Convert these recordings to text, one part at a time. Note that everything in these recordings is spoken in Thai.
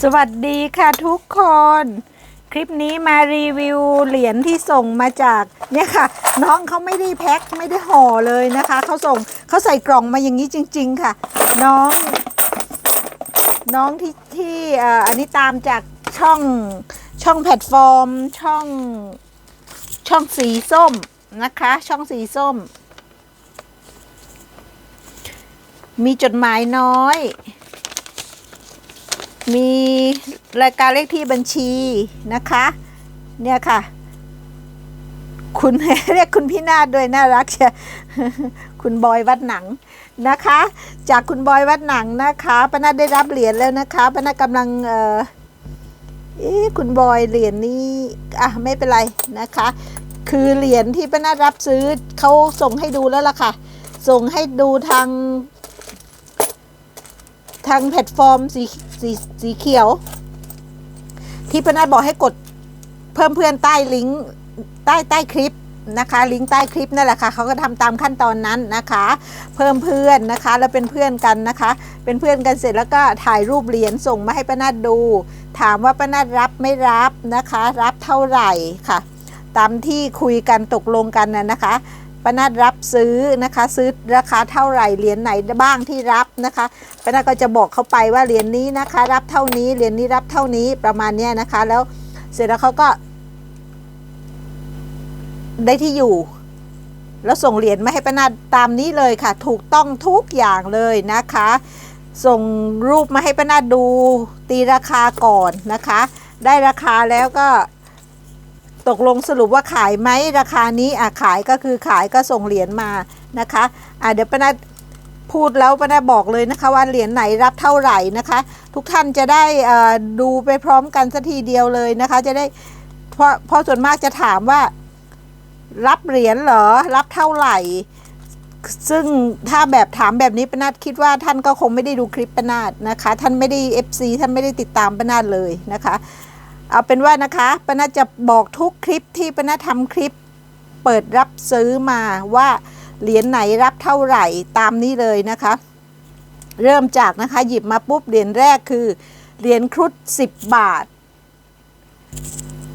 สวัสดีค่ะทุกคน คลิปนี้มารีวิวเหรียญที่ส่งมาจากเนี่ยค่ะ น้องเขาไม่ได้แพ็คไม่ได้ห่อเลยนะคะเขาส่งเขาใส่กล่องมาอย่างนี้จริง ๆ ค่ะ น้อง น้องที่ที่อันนี้ตามจากช่องช่องแพลตฟอร์ม ช่องช่องสีส้มนะคะ ช่องสีส้ม มีจดหมายน้อย มีรายการเลขที่บัญชีนะคะ เนี่ยค่ะ คุณเรียกคุณพี่นาฏด้วยน่ารักเชียคุณบอยวัดหนังนะคะ จากคุณบอยวัดหนังนะคะป้านาได้รับเหรียญแล้วนะคะป้านากำลังเออเอ๊คุณบอยเหรียญนี้อะไม่เป็นไรนะคะ คือเหรียญที่ป้านารับซื้อเขาส่งให้ดูแล้วล่ะค่ะ ส่งให้ดูทาง ทางแพลตฟอร์มสีสีสีเขียว ที่พนัทบอกให้กดเพิ่มเพื่อนใต้ลิงก์ใต้ใต้คลิปนะคะ ลิงก์ใต้คลิปนั่นแหละค่ะเขาก็ทำตามขั้นตอนนั้นนะคะ เพิ่มเพื่อนนะคะ แล้วเป็นเพื่อนกันนะคะ เป็นเพื่อนกันเสร็จแล้วก็ถ่ายรูปเหรียญส่งมาให้ป้านาดดู ถามว่าป้านาดรับไม่รับนะคะ รับเท่าไหร่ค่ะ ตามที่คุยกันตกลงกันนะนะคะ ป้านาดรับซื้อนะคะซื้อราคาเท่าไหร่เหรียญไหนบ้างที่รับนะคะป้านาดก็จะบอกเขาไปว่าเหรียญนี้นะคะ รับเท่านี้เหรียญนี้รับเท่านี้ประมาณเนี้ยนะคะ แล้วเสร็จแล้วเขาก็ ได้ที่อยู่ แล้วส่งเหรียญมาให้ป้านาดตามนี้เลยค่ะ ถูกต้องทุกอย่างเลยนะคะ ส่งรูปมาให้ป้านาดดูตีราคาก่อนนะคะ ได้ราคาแล้วก็ ตกลงสรุปว่าขายไหมราคานี้อะขายก็คือขายก็ส่งเหรียญมานะคะอะเดี๋ยวป้านาดพูดแล้วป้านาบอกเลยนะคะว่าเหรียญไหนรับเท่าไหร่นะคะ ทุกท่านจะได้อ่อดูไปพร้อมกันสักทีเดียวเลยนะคะ จะได้เพราะเพราะส่วนมากจะถามว่า รับเหรียญเหรอรับเท่าไหร่ ซึ่งถ้าแบบถามแบบนี้ปนาดคิดว่าท่านก็คงไม่ได้ดูคลิปปนาดนะคะ ท่านไม่ได้ FC ท่านไม่ได้ติดตามปนาดเลยนะคะ เอาเป็นว่านะคะปนาจะบอกทุกคลิปที่ปนาทำคลิป เปิดรับซื้อมาว่าเหรียญไหนรับเท่าไหร่ตามนี้เลยนะคะ เริ่มจากนะคะหยิบมาปุ๊บเหรียญแรกคือเหรียญครุฑ10 บาท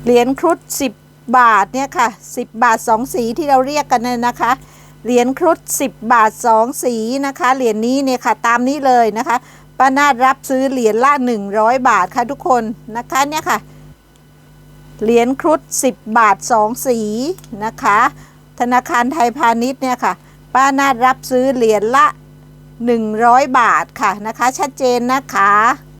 เหรียญครุฑ10 บาทเนี่ยค่ะ 10 บาท 2 สีที่เราเรียกกันน่นะคะ เหรียญครุฑ10 บาท 2 สีนะคะ เหรียญนี้เนี่ยค่ะตามนี้เลยนะคะป้านาดรับซื้อเหรียญละ 100 บาทค่ะทุกคนนะคะเนี่ยค่ะ เหรียญครุฑ10 บาท 2 สีนะคะ ธนาคารไทยพาณิชย์เนี่ยค่ะ ป้านาดรับซื้อเหรียญละ 100 บาทค่ะนะคะ ชัดเจนนะคะ